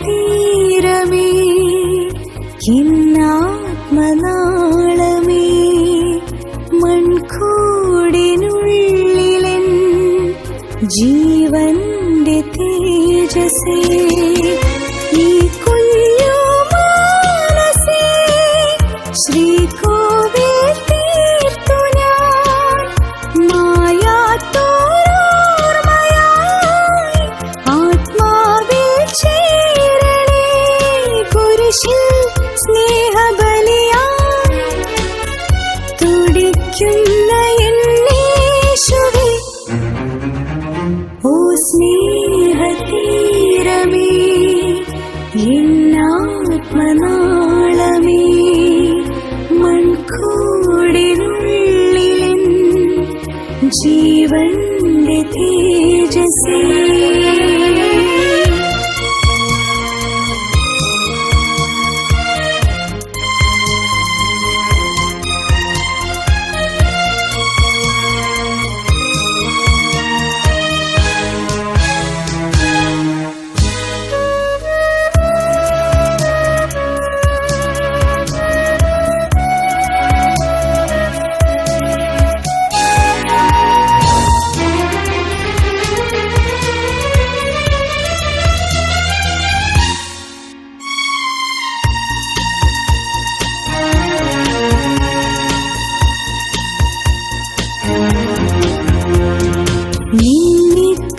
തീരമേ എന്നാത്മനാളമേ മൺകൂടിനുള്ളിലൻ ജീവന്റെ തേജസേ കൂടിനുള്ളിൽ ജീവന്റെ തീ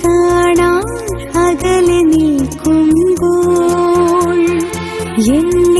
കാണാൻ അകലെ നിൽക്കുമ്പോൾ എന്ന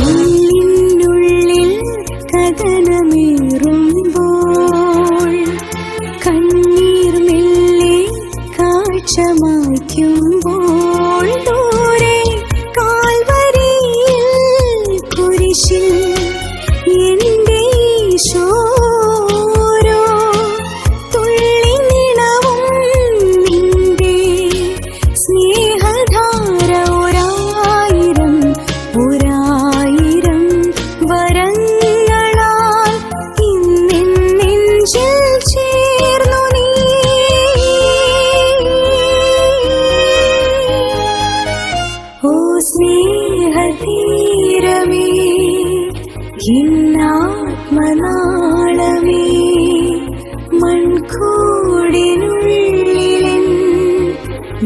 You.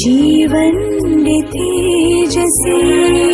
जीव तेजसि।